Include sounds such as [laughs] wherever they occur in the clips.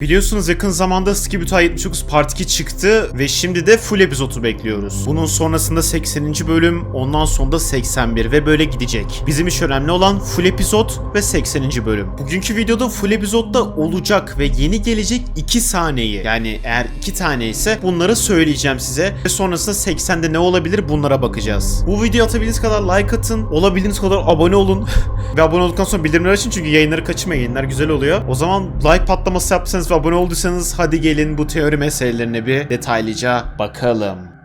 Biliyorsunuz yakın zamanda Skibidi 79 Part 2 çıktı ve şimdi de full epizodu bekliyoruz. Bunun sonrasında 80. bölüm, ondan sonra da 81 ve böyle gidecek. Bizim için önemli olan full epizod ve 80. bölüm. Bugünkü videoda full epizodda olacak ve yeni gelecek 2 sahneyi yani eğer 2 tane ise bunları söyleyeceğim size ve sonrasında 80'de ne olabilir bunlara bakacağız. Bu videoyu atabildiğiniz kadar like atın, olabildiğiniz kadar abone olun [laughs] ve abone olduktan sonra bildirimleri açın çünkü yayınları kaçırmayın. Yayınlar güzel oluyor. O zaman like patlaması yaptıysanız ve abone olduysanız hadi gelin bu teori meselelerine bir detaylıca bakalım.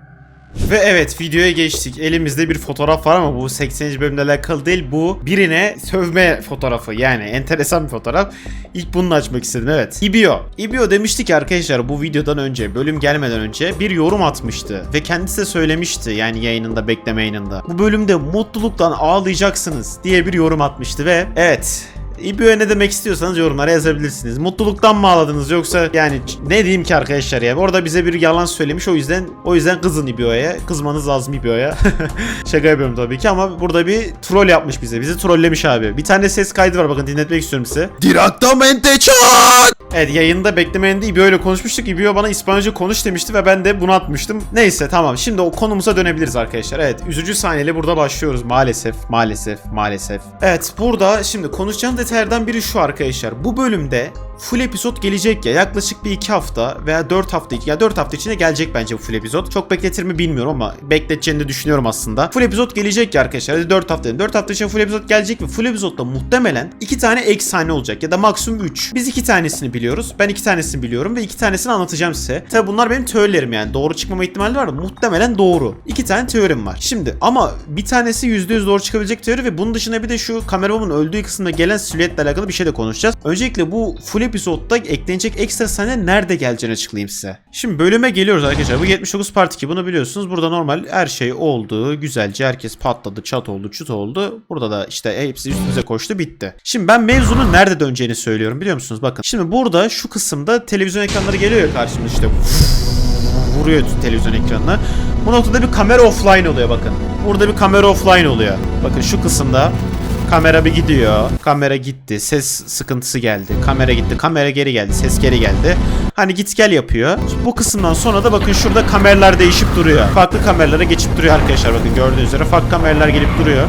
Ve evet videoya geçtik. Elimizde bir fotoğraf var ama bu 80. bölümle alakalı değil. Bu birine sövme fotoğrafı. Yani enteresan bir fotoğraf. İlk bunu açmak istedim evet. İbio. İbio demişti ki arkadaşlar bu videodan önce, bölüm gelmeden önce bir yorum atmıştı. Ve kendisi de söylemişti yani yayınında, bekleme yayınında. Bu bölümde mutluluktan ağlayacaksınız diye bir yorum atmıştı ve evet İBO'ya ne demek istiyorsanız yorumlara yazabilirsiniz. Mutluluktan mı ağladınız yoksa yani ne diyeyim ki arkadaşlar ya. Orada bize bir yalan söylemiş o yüzden o yüzden kızın İBO'ya. Kızmanız lazım İBO'ya. [laughs] Şaka yapıyorum tabii ki ama burada bir troll yapmış bize. Bizi trollemiş abi. Bir tane ses kaydı var bakın dinletmek istiyorum size. Directamente chat! Evet yayında beklemeyeninde İBO ile konuşmuştuk. İBO bana İspanyolca konuş demişti ve ben de bunu atmıştım. Neyse tamam şimdi o konumuza dönebiliriz arkadaşlar. Evet üzücü sahneyle burada başlıyoruz maalesef maalesef maalesef. Evet burada şimdi konuşacağım detaylardan biri şu arkadaşlar. Bu bölümde full epizod gelecek ya yaklaşık bir iki hafta veya 4 hafta ya 4 hafta içinde gelecek bence bu full epizod. Çok bekletir mi bilmiyorum ama bekleteceğini de düşünüyorum aslında. Full epizod gelecek ya arkadaşlar. Hadi 4 hafta 4 hafta içinde full epizod gelecek ve full epizodda muhtemelen 2 tane ek sahne olacak ya da maksimum 3. Biz 2 tanesini biliyoruz. Ben 2 tanesini biliyorum ve 2 tanesini anlatacağım size. Tabi bunlar benim teorilerim yani. Doğru çıkmama ihtimali var mı? Muhtemelen doğru. 2 tane teorim var. Şimdi ama bir tanesi %100 doğru çıkabilecek teori ve bunun dışında bir de şu kameramın öldüğü kısımda gelen silüetle alakalı bir şey de konuşacağız. Öncelikle bu full episodda eklenecek ekstra sahne nerede geleceğini açıklayayım size. Şimdi bölüme geliyoruz arkadaşlar. Bu 79 part 2 bunu biliyorsunuz. Burada normal her şey oldu. Güzelce herkes patladı, çat oldu, çut oldu. Burada da işte hepsi üstümüze koştu bitti. Şimdi ben mevzunun nerede döneceğini söylüyorum biliyor musunuz? Bakın. Şimdi burada şu kısımda televizyon ekranları geliyor ya karşımıza işte vuruyor televizyon ekranına. Bu noktada bir kamera offline oluyor bakın. Burada bir kamera offline oluyor. Bakın şu kısımda kamera bir gidiyor. Kamera gitti. Ses sıkıntısı geldi. Kamera gitti. Kamera geri geldi. Ses geri geldi. Hani git gel yapıyor. Bu kısımdan sonra da bakın şurada kameralar değişip duruyor. Farklı kameralara geçip duruyor arkadaşlar. Bakın gördüğünüz üzere farklı kameralar gelip duruyor.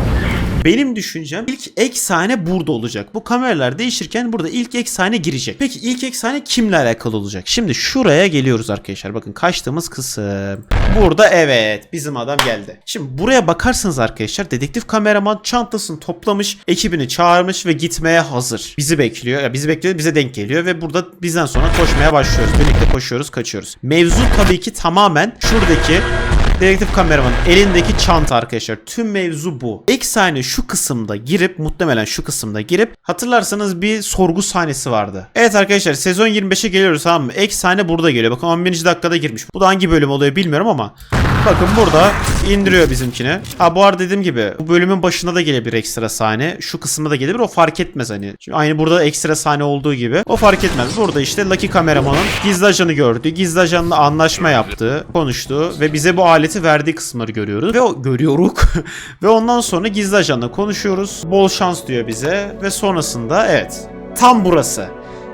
Benim düşüncem ilk ek sahne burada olacak. Bu kameralar değişirken burada ilk ek sahne girecek. Peki ilk ek sahne kimle alakalı olacak? Şimdi şuraya geliyoruz arkadaşlar. Bakın kaçtığımız kısım. Burada evet bizim adam geldi. Şimdi buraya bakarsanız arkadaşlar dedektif kameraman çantasını toplamış, ekibini çağırmış ve gitmeye hazır. Bizi bekliyor. Ya bizi bekliyor, bize denk geliyor ve burada bizden sonra koşmaya başlıyoruz. Birlikte koşuyoruz, kaçıyoruz. Mevzu tabii ki tamamen şuradaki Dedektif kameramanın elindeki çanta arkadaşlar. Tüm mevzu bu. İlk sahne şu kısımda girip muhtemelen şu kısımda girip hatırlarsanız bir sorgu sahnesi vardı. Evet arkadaşlar sezon 25'e geliyoruz tamam mı? İlk sahne burada geliyor. Bakın 11. dakikada girmiş. Bu da hangi bölüm oluyor bilmiyorum ama bakın burada indiriyor bizimkini. Ha bu arada dediğim gibi bu bölümün başında da gelebilir ekstra sahne. Şu kısımda da gelebilir. O fark etmez hani. Şimdi aynı burada ekstra sahne olduğu gibi. O fark etmez. Burada işte Lucky kameramanın gizli ajanı gördü. Gizli ajanla anlaşma yaptı. Konuştu ve bize bu aleti verdiği kısımları görüyoruz. Ve o görüyoruz. [laughs] ve ondan sonra gizli ajanla konuşuyoruz. Bol şans diyor bize ve sonrasında evet tam burası.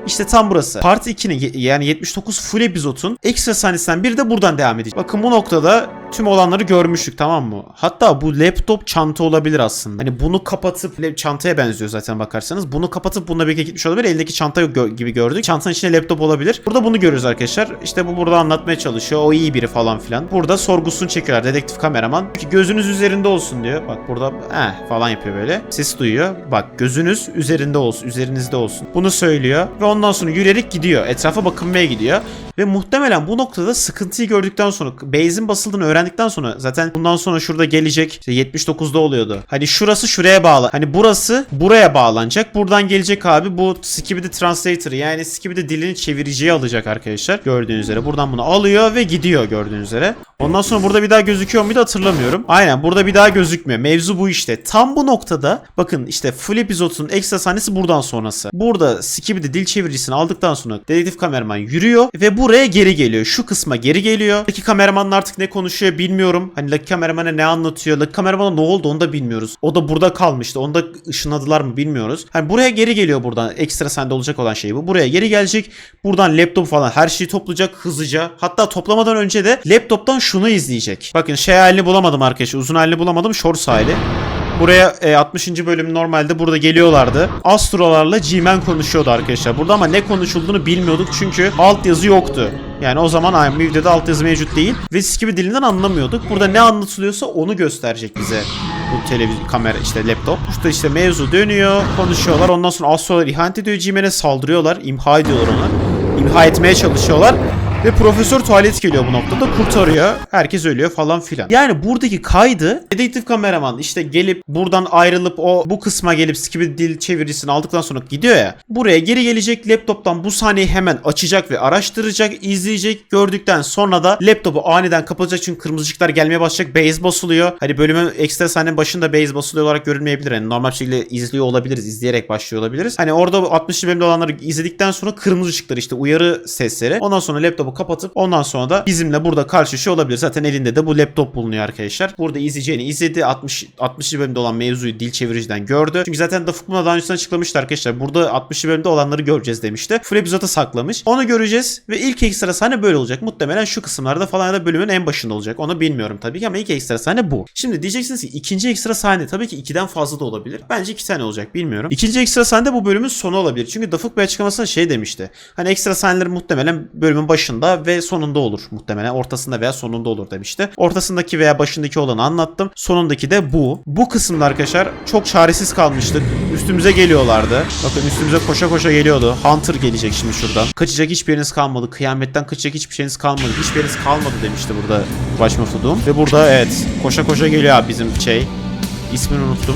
İşte tam burası. Part 2'nin ye- yani 79 full epizodun ekstra sahnesinden biri de buradan devam edecek. Bakın bu noktada tüm olanları görmüştük tamam mı? Hatta bu laptop çanta olabilir aslında. Hani bunu kapatıp çantaya benziyor zaten bakarsanız. Bunu kapatıp bununla birlikte gitmiş olabilir. Eldeki çanta gibi gördük. Çantanın içinde laptop olabilir. Burada bunu görüyoruz arkadaşlar. İşte bu burada anlatmaya çalışıyor. O iyi biri falan filan. Burada sorgusunu çekiyorlar dedektif kameraman. Ki gözünüz üzerinde olsun diyor. Bak burada eh falan yapıyor böyle. Ses duyuyor. Bak gözünüz üzerinde olsun, üzerinizde olsun. Bunu söylüyor ve ondan sonra yürüyerek gidiyor. Etrafa bakınmaya gidiyor. Ve muhtemelen bu noktada sıkıntıyı gördükten sonra base'in basıldığını öğrendikten sonra zaten bundan sonra şurada gelecek işte 79'da oluyordu. Hani şurası şuraya bağlı. Hani burası buraya bağlanacak. Buradan gelecek abi bu Skibidi Translator yani Skibidi dilini çeviriciye alacak arkadaşlar. Gördüğünüz üzere buradan bunu alıyor ve gidiyor gördüğünüz üzere. Ondan sonra burada bir daha gözüküyor muydu hatırlamıyorum. Aynen burada bir daha gözükmüyor. Mevzu bu işte. Tam bu noktada bakın işte full epizodun ekstra sahnesi buradan sonrası. Burada Skibidi dil çeviricisini aldıktan sonra dedektif kameraman yürüyor ve buraya geri geliyor. Şu kısma geri geliyor. Peki kameramanın artık ne konuşuyor konuşuyor bilmiyorum. Hani Lucky Kameraman'a ne anlatıyor? Lucky Kameraman'a ne oldu onu da bilmiyoruz. O da burada kalmıştı. Onu da ışınladılar mı bilmiyoruz. Hani buraya geri geliyor buradan. Ekstra sende olacak olan şey bu. Buraya geri gelecek. Buradan laptop falan her şeyi toplayacak hızlıca. Hatta toplamadan önce de laptoptan şunu izleyecek. Bakın şey halini bulamadım arkadaşlar. Uzun halini bulamadım. Shorts hali. Buraya e, 60. bölüm normalde burada geliyorlardı. Astrolarla G-Man konuşuyordu arkadaşlar. Burada ama ne konuşulduğunu bilmiyorduk çünkü altyazı yoktu. Yani o zaman aynı videoda altyazı mevcut değil. Ve Skibi dilinden anlamıyorduk. Burada ne anlatılıyorsa onu gösterecek bize. Bu televizyon, kamera işte laptop. İşte işte mevzu dönüyor, konuşuyorlar. Ondan sonra Astrolar ihanet ediyor G-Man'e saldırıyorlar. imha ediyorlar onu. İmha etmeye çalışıyorlar. Ve Profesör Tuvalet geliyor bu noktada kurtarıyor. Herkes ölüyor falan filan. Yani buradaki kaydı dedektif kameraman işte gelip buradan ayrılıp o bu kısma gelip skibidi dil çevirisini aldıktan sonra gidiyor ya. Buraya geri gelecek laptoptan bu sahneyi hemen açacak ve araştıracak, izleyecek. Gördükten sonra da laptopu aniden kapatacak çünkü kırmızı ışıklar gelmeye başlayacak. Base basılıyor. Hani bölümün ekstra sahnenin başında base basılıyor olarak görünmeyebilir. Yani normal şekilde izliyor olabiliriz. izleyerek başlıyor olabiliriz. Hani orada bu 60 bölümde olanları izledikten sonra kırmızı ışıklar işte uyarı sesleri. Ondan sonra laptopu kapatıp ondan sonra da bizimle burada karşılaşıyor olabilir. Zaten elinde de bu laptop bulunuyor arkadaşlar. Burada izleyeceğini izledi. 60 60 bölümde olan mevzuyu dil çeviriciden gördü. Çünkü zaten Dafuk buna daha önceden açıklamıştı arkadaşlar. Burada 60 bölümde olanları göreceğiz demişti. Full epizoda saklamış. Onu göreceğiz ve ilk ekstra sahne böyle olacak. Muhtemelen şu kısımlarda falan ya da bölümün en başında olacak. Onu bilmiyorum tabii ki ama ilk ekstra sahne bu. Şimdi diyeceksiniz ki ikinci ekstra sahne tabii ki ikiden fazla da olabilir. Bence iki tane olacak bilmiyorum. İkinci ekstra sahne de bu bölümün sonu olabilir. Çünkü Dafuk bir açıklamasında şey demişti. Hani ekstra sahneler muhtemelen bölümün başında ve sonunda olur muhtemelen. Ortasında veya sonunda olur demişti. Ortasındaki veya başındaki olanı anlattım. Sonundaki de bu. Bu kısımda arkadaşlar çok çaresiz kalmıştık. Üstümüze geliyorlardı. Bakın üstümüze koşa koşa geliyordu. Hunter gelecek şimdi şuradan. Kaçacak hiçbir yeriniz kalmadı. Kıyametten kaçacak hiçbir şeyiniz kalmadı. Hiçbir yeriniz kalmadı demişti burada baş mafudum. Ve burada evet koşa koşa geliyor bizim şey. İsmini unuttum.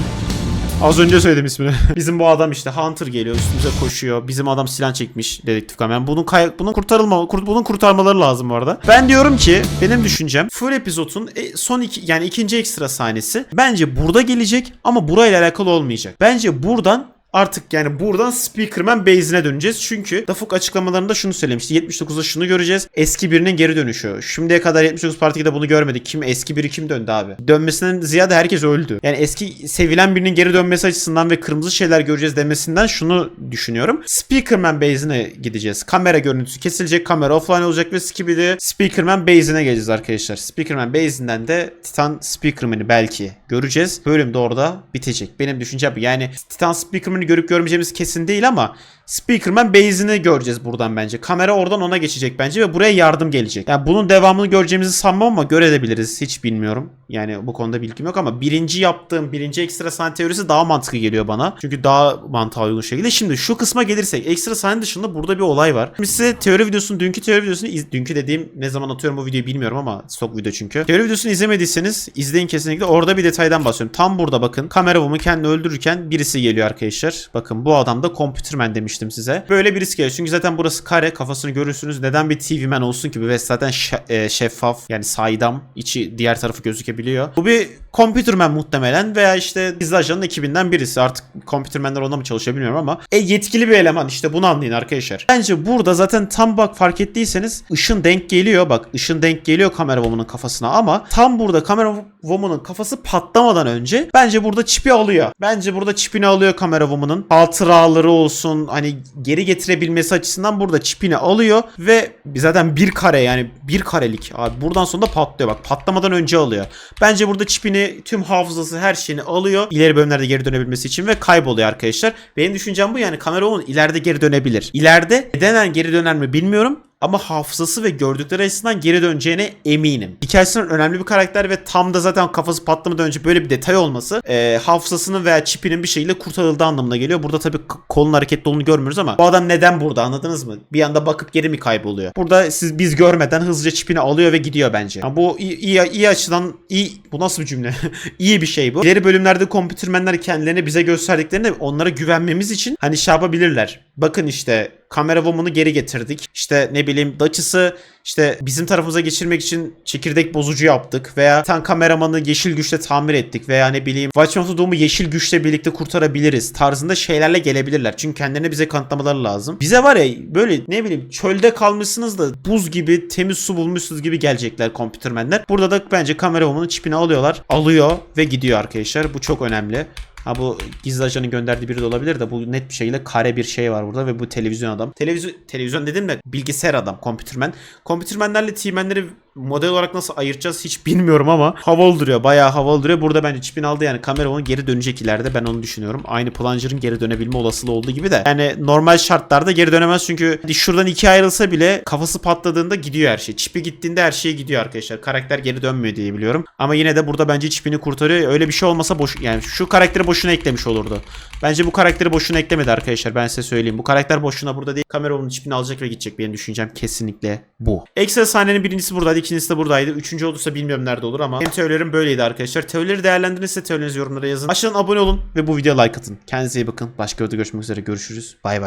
Az önce söyledim ismini. [laughs] Bizim bu adam işte Hunter geliyor üstümüze koşuyor. Bizim adam silah çekmiş dedektif kameraman. Bunun kay bunun kurtarılma kurt bunun kurtarmaları lazım bu arada. Ben diyorum ki benim düşüncem full epizodun e, son iki yani ikinci ekstra sahnesi bence burada gelecek ama burayla alakalı olmayacak. Bence buradan Artık yani buradan Speakerman base'ine döneceğiz. Çünkü Dafuk açıklamalarında şunu söylemişti. 79'da şunu göreceğiz. Eski birinin geri dönüşü. Şimdiye kadar 79 Part 2'de bunu görmedik. Kim eski biri kim döndü abi? Dönmesinden ziyade herkes öldü. Yani eski sevilen birinin geri dönmesi açısından ve kırmızı şeyler göreceğiz demesinden şunu düşünüyorum. Speakerman base'ine gideceğiz. Kamera görüntüsü kesilecek. Kamera offline olacak ve Skibidi Speakerman base'ine geleceğiz arkadaşlar. Speakerman base'inden de Titan Speakerman'i belki göreceğiz. Bölüm de orada bitecek. Benim düşüncem. Yani Titan Speakerman'i görüp görmeyeceğimiz kesin değil ama Speakerman base'ini göreceğiz buradan bence. Kamera oradan ona geçecek bence ve buraya yardım gelecek. Yani bunun devamını göreceğimizi sanmam ama görebiliriz. Hiç bilmiyorum. Yani bu konuda bilgim yok ama birinci yaptığım birinci ekstra sahne teorisi daha mantıklı geliyor bana. Çünkü daha mantığa uygun şekilde. Şimdi şu kısma gelirsek ekstra sahne dışında burada bir olay var. Şimdi size teori videosunu dünkü teori videosunu iz- dünkü dediğim ne zaman atıyorum bu videoyu bilmiyorum ama stok video çünkü. Teori videosunu izlemediyseniz izleyin kesinlikle. Orada bir detaydan bahsediyorum. Tam burada bakın. Kamera woman kendini öldürürken birisi geliyor arkadaşlar. Bakın bu adam da Computerman demiştim size. Böyle birisi geliyor. Çünkü zaten burası kare. Kafasını görürsünüz. Neden bir TV man olsun ki? Ve zaten e, şeffaf. Yani saydam. içi diğer tarafı gözükebiliyor. Bu bir Computerman muhtemelen veya işte gizli ajanın ekibinden birisi. Artık Computerman'ler onda mı çalışıyor bilmiyorum ama. E yetkili bir eleman. işte bunu anlayın arkadaşlar. Bence burada zaten tam bak fark ettiyseniz ışın denk geliyor. Bak ışın denk geliyor kamera woman'ın kafasına ama tam burada kamera woman'ın kafası patlamadan önce bence burada çipi alıyor. Bence burada çipini alıyor kamera woman'ın. Hatıraları olsun hani geri getirebilmesi açısından burada çipini alıyor ve zaten bir kare yani bir karelik abi buradan sonra da patlıyor bak patlamadan önce alıyor. Bence burada çipini tüm hafızası her şeyini alıyor ileri bölümlerde geri dönebilmesi için ve kayboluyor arkadaşlar. Benim düşüncem bu yani kamera woman ileride geri dönebilir. İleride nedenen geri döner mi bilmiyorum ama hafızası ve gördükleri açısından geri döneceğine eminim. Hikayesinin önemli bir karakter ve tam da zaten kafası patlamadan önce böyle bir detay olması e, hafızasının veya çipinin bir şekilde kurtarıldığı anlamına geliyor. Burada tabii kolun hareketli olduğunu görmüyoruz ama bu adam neden burada anladınız mı? Bir anda bakıp geri mi kayboluyor? Burada siz biz görmeden hızlıca çipini alıyor ve gidiyor bence. Yani bu iyi, iyi, iyi açıdan iyi bu nasıl bir cümle? [laughs] iyi bir şey bu. İleri bölümlerde kompütürmenler kendilerini bize gösterdiklerinde onlara güvenmemiz için hani şey yapabilirler. Bakın işte kamera woman'ı geri getirdik. İşte ne bileyim Daçıs'ı işte bizim tarafımıza geçirmek için çekirdek bozucu yaptık veya tan kameramanı yeşil güçle tamir ettik veya ne bileyim Watchmen of Doom'u yeşil güçle birlikte kurtarabiliriz tarzında şeylerle gelebilirler. Çünkü kendilerine bize kanıtlamaları lazım. Bize var ya böyle ne bileyim çölde kalmışsınız da buz gibi temiz su bulmuşsunuz gibi gelecekler kompütürmenler. Burada da bence kameramanın çipini alıyorlar. Alıyor ve gidiyor arkadaşlar. Bu çok önemli. Ha bu gizli ajanın gönderdiği biri de olabilir de bu net bir şekilde kare bir şey var burada ve bu televizyon adam. Televizyon televizyon dedim de bilgisayar adam, kompütürmen. Kompütürmenlerle teammenleri model olarak nasıl ayıracağız hiç bilmiyorum ama havalı duruyor. Bayağı havalı duruyor. Burada bence çipini aldı yani kamera onu geri dönecek ileride ben onu düşünüyorum. Aynı Plunger'ın geri dönebilme olasılığı olduğu gibi de. Yani normal şartlarda geri dönemez çünkü şuradan ikiye ayrılsa bile kafası patladığında gidiyor her şey. Çipi gittiğinde her şey gidiyor arkadaşlar. Karakter geri dönmüyor diye biliyorum. Ama yine de burada bence çipini kurtarıyor. Öyle bir şey olmasa boş yani şu karakteri boşuna eklemiş olurdu. Bence bu karakteri boşuna eklemedi arkadaşlar. Ben size söyleyeyim. Bu karakter boşuna burada değil. Kamera onun çipini alacak ve gidecek. Benim düşüncem kesinlikle bu. Ekstra sahnenin birincisi buradaydı. İkincisi de buradaydı. Üçüncü olursa bilmiyorum nerede olur ama benim teorilerim böyleydi arkadaşlar. Teorileri değerlendirirse teorilerinizi yorumlara yazın. Aşağıdan abone olun ve bu videoya like atın. Kendinize iyi bakın. Başka videoda görüşmek üzere. Görüşürüz. Bay bay.